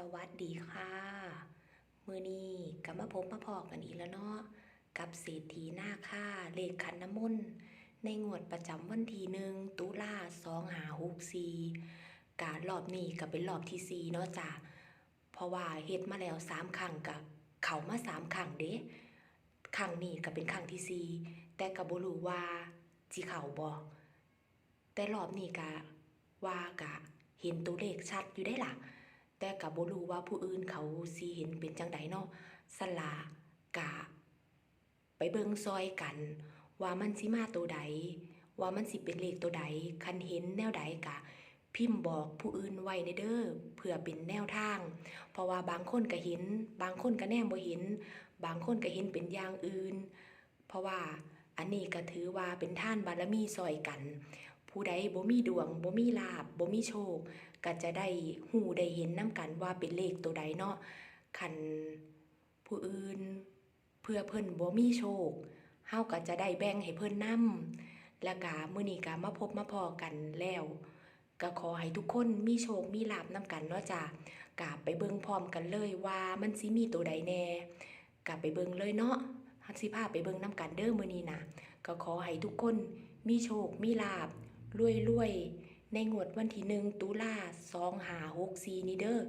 สวัสดีค่ะมือนี้กลับมาพบมาพอกันอีกแล้วเนาะกับเศรษฐีหน้าค่าเลขขันน้ำมนต์ในงวดประจำวันที่หนึ่งตุลาสองหาหกสี่การรอบนี้ก็เป็นรอบที่สี่เนาะจ้ะเพราะว่าเฮ็ดมาแล้วสามครั้งกับเขามาสามครั้งเด้ครั้งนี้ก็เป็นครั้งที่สี่แต่ก็บ่รู้ว่าสิเขาบ่แต่รอบนี้ก็ว่ากะเห็นตัวเลขชัดอยู่ได้ล่ะ แต่กับบ่รู้ว่าผู้อื่นเขาสิเห็นเป็นจังใดเนาะสลากะ ไปเบิ่งซอยกัน ว่ามันสิมาตัวใด ว่ามันสิเป็นเลขตัวใด คันเห็นแนวใดกะ พิมพ์บอกผู้อื่นไว้ในเด้อเพื่อเป็นแนวทาง เพราะว่าบางคนก็เห็น บางคนก็แนมบ่เห็น บางคนก็เห็นเป็นอย่างอื่น เพราะว่าอันนี้ก็ถือว่าเป็นท่านบารมีซอยกัน ผู้ใดบ่มีดวงบ่มีลาบบ่มีโชค ก็จะได้หูได้เห็นน้ำกันว่าเป็นเลขตัวใดเนาะคันผู้อื่นเพื่อเพิ่นบ่มีโชคเฮาก็จะได้แบ่งให้เพิ่นนำแล้วก็มื้อนี้ก็มาพบมาพอกันแล้วก็ขอให้ทุกคนมีโชค มีลาบนํกันเนาะจ้ะกะไปเบิ่งพร้อมกันเลยว่ามันสิมีตัวใดแน่กะไปเบิ่งเลยเนาะฮัสิพาไปเบิ่งนํกันเด้อมื้อนี้นะก็ขอให้ทุกคนมีโชค มีลาบ รวยๆในงวดวันที่หนึ่งตุลาสองหาหกสี่นี่เด้อ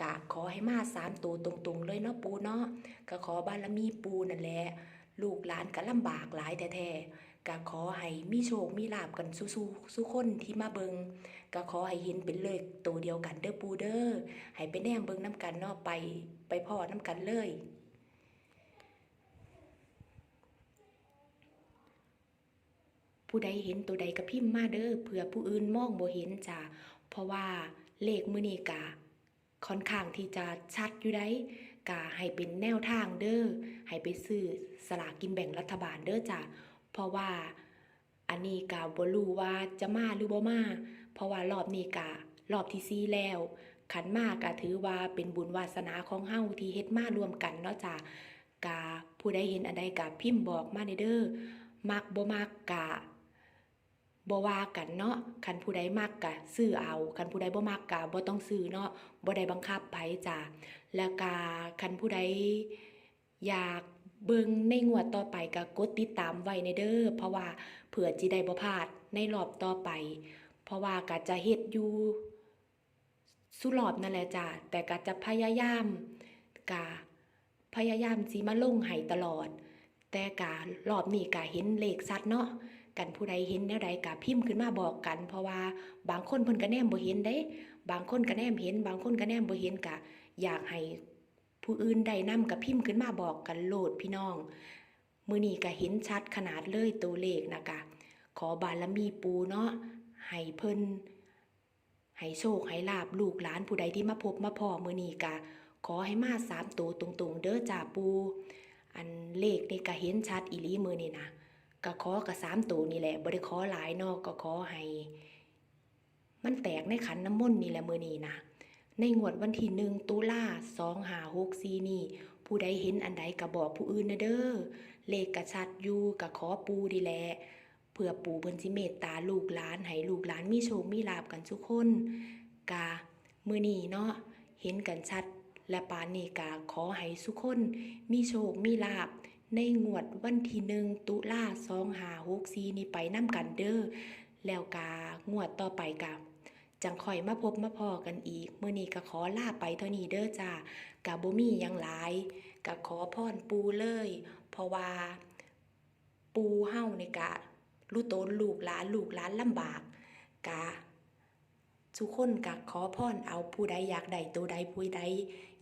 กะขอให้มาสามตัวตรงๆ เลยเนาะปูเนาะก็ขอบารมีปูนั่นแหละลูกหลานก็ลำบากหลายแท้ๆก็ขอให้มีโชคมีลาบกันสู้ๆสู้คนที่มาเบิงก็ขอให้เห็นเป็นเลขตัวเดียวกันเด้อปูเด้อให้ไปแนมเบิงน้ำกันเนาะไป ไปพ่อน้ำกันเลย ผู้ใดเห็นตัวใดก็พิมพ์มาเด้อเผื่อผู้อื่นมองบ่เห็นจ้ะเพราะว่าเลขมือนีกะค่อนข้างที่จะชัดอยู่ได้กะให้เป็นแนวทางเด้อให้ไปซื้อสลากกินแบ่งรัฐบาลเด้อจ้ะเพราะว่าอันนี้กะบ่รู้ว่าจะมาหรือบ่มาเพราะว่ารอบนี้กะรอบที่สี่แล้ว ขันมากกะถือว่าเป็นบุญวาสนาของเฮาที่เฮ็ดมารวมกันเนาะจ้ะกะผู้ใดเห็นอันใดกะพิมพ์บอกมาในเด้อมักบ่มักกะ บ่ว่ากันเนาะคันผู้ใดมักกะซื้อเอาคันผู้ใดบ่มักกะบ่ต้องซื้อเนาะบ่ได้บังคับไผจ้ะแล้วกะคันผู้ใดอยากเบิ่งในงวดต่อไปก็กดติดตามไว้ในเด้อเพราะว่าเผื่อจิได้บ่พลาดในรอบต่อไป เพราะว่าก็จะเฮ็ดอยู่สุรอบนั่นแหละจ้ะแต่ก็จะพยายามกะพยายามสิมาลงให้ตลอด แต่กะรอบนี้กะเห็นเลขชัดเนาะ กันผู้ใดเห็นแนวใดก็พิมพ์ขึ้นมาบอกกัน เพราะว่าบางคนเพิ่นก็แนมบ่เห็นเด้ บางคนก็แนมเห็น บางคนก็แนมบ่เห็นก็อยากให้ผู้อื่นได้นำกับพิมพ์ขึ้นมาบอกกันโลดพี่น้อง มือนี้ก็เห็นชัดขนาดเลยตัวเลขนะคะขอบารมีปูเนาะให้เพิ่นให้โชคให้ลาบลูกหลานผู้ใดที่มาพบมาพอมือนี้ก็ขอให้มาสามตัวตรงๆ เด้อจ้าปู อันเลขนี่ก็เห็นชัดอีลีมือนี้นะ ก็ขอกับสามตัวนี่แหละบ่ได้ขอหลายเนอกก็ขอให้มันแตกในขันน้ำมนต์นี่แหละมือนี้นะในงวดวันที่หนึ่งตุลาสองหาหกสี่นี่ ผู้ใดเห็นอันใดก็บอกผู้อื่นนะเด้อเลขกระชัดอยู่ก็ขอปูดีแหละเพื่อปูเพิ่นสิเมตตาลูกหลานให้ลูกหลานมีโชคมีลาบกันทุกคนกามือนี้เนาะเห็นกันชัด และปานนี้กาขอให้ทุกคน มีโชคมีลาบ ในงวดวันที่หนึ่งตุลาสองหาหกซีนี่ไปน้ำกันเด้อแล้วกางวดต่อไปกับจังคอยมาพบมาพอกันอีก มื้อนี้ก็ขอลาไปเท่านี้เด้อจ้ากะบ่มียังหลายก็ขอพรปูเลย เพราะว่า ปูเฮาในกะรู้ตนลูกหลานลูกหลานลำบากกะทุกคนกะขอพรเอาผู้ใดอยากได้ตัวใดผู้ใด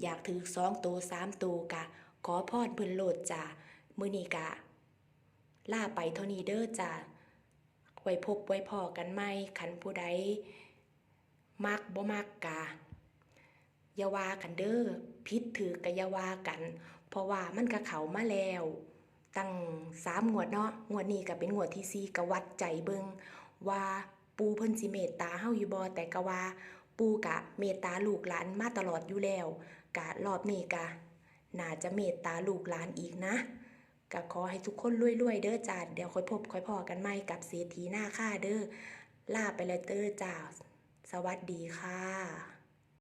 อยากถือสองตัวสามตัวกะ ขอพรเพิ่นโหลดจ้า มื้อนี้กะล่าไปเท่านี้เด้อจ้าไว้พบไว้พอกันไหมขันผู้ใดมักบ่มักกะยาวากันเด้อพิษถือกะยาวากัน เพราะว่ามันกะเขามาแล้ว ตั้งสามงวดเนาะงวดนี้ก็เป็นงวดที่สี่กะวัดใจเบิงว่าปูเพิ่นสิเมตตาเฮาอยู่บ่แต่กะว่า ปูกะเมตตาลูกหลานมาตลอดอยู่แล้ว กะรอบนี้กะน่าจะเมตตาลูกหลานอีกนะ ก็ขอให้ทุกคนรวยๆเด้อจ้าเดี๋ยวค่อยพบค่อยพอกันใหม่กับเศรษฐีหน้าค่าเด้อลาไปเลยเด้อจ้าสวัสดีค่ะ